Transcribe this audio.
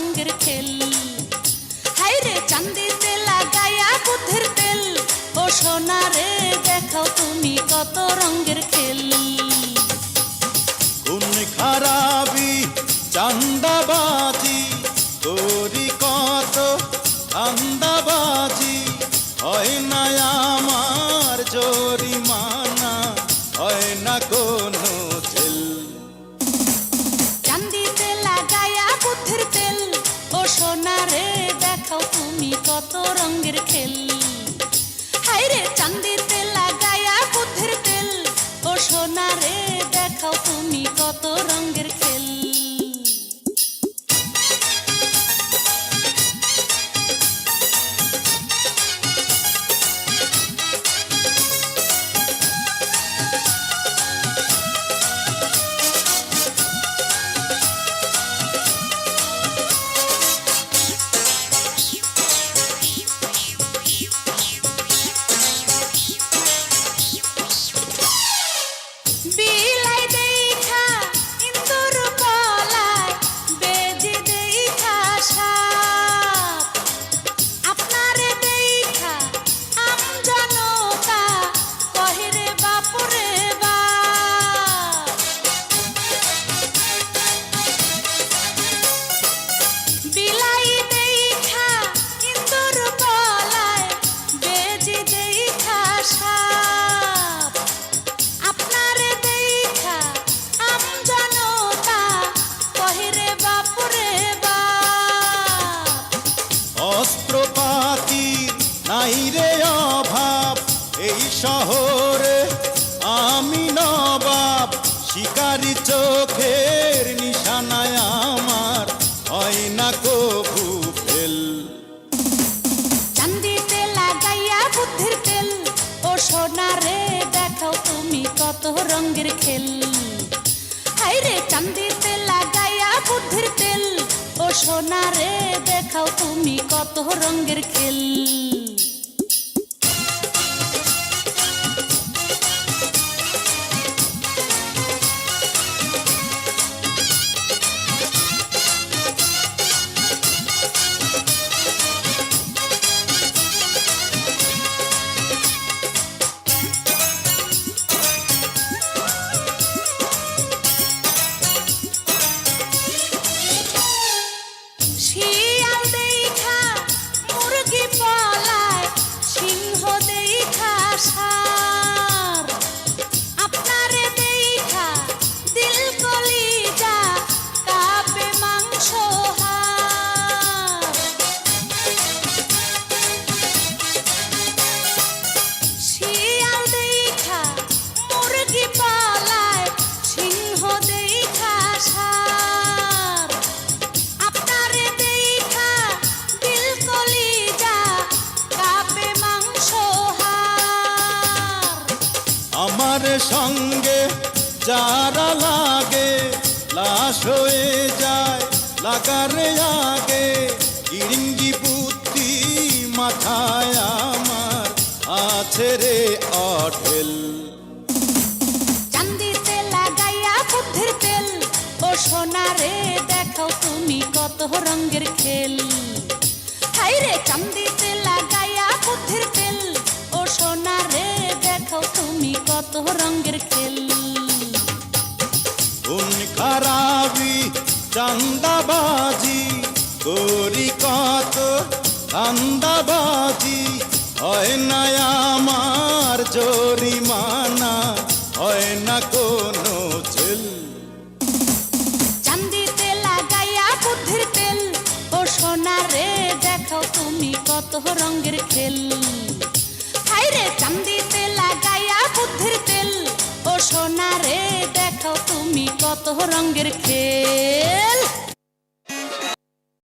রঙের খেল হাইরে চান্দিতে লাগাইয়া বুদ্ধের তেল। ও সোনারে দেখাও তুমি কত রঙের খেল তুমি খারাপি, চান্দাবাজি, তোরি কত চান্দাবাজি, হয় সোনা রে দেখাও তুমি কত রঙের খেল। নাই রে অভাব, এই শহরে আমি নবাব। শিকারি চোখের নিশানায় আমার, হয় না কবু ফেল। চান্দিতে লাগাইয়া বুদ্ধির তেল। ও সোনা রে দেখাও তুমি কত রঙের খেল। হাই রে চান্দিতে লাগাইয়া বুদ্ধির তেল। ও সোনা রে দেখাও তুমি কত রঙের খেল। আমার সঙ্গে যারা লাগে, লাশ হয়ে যায় লাগার আগে, ইরিঙ্গি বুদ্ধি মাথায় আমার আছে রে অঢেল। চান্দিতে লাগাইয়া বুদ্ধির তেল, ও সোনা রে দেখাও তুমি কত রঙের খেল। রঙের খেল। কোন খারাপি চান্দাবাজি করি কত ধান্দাবাজি হয় না আমার জরিমানা হয় না কোনো জেল। চান্দিতে লাগাইয়া বুদ্ধির তেল। ও সোনা রে দেখাও তুমি কত রঙের খেল। কত রঙের খেল।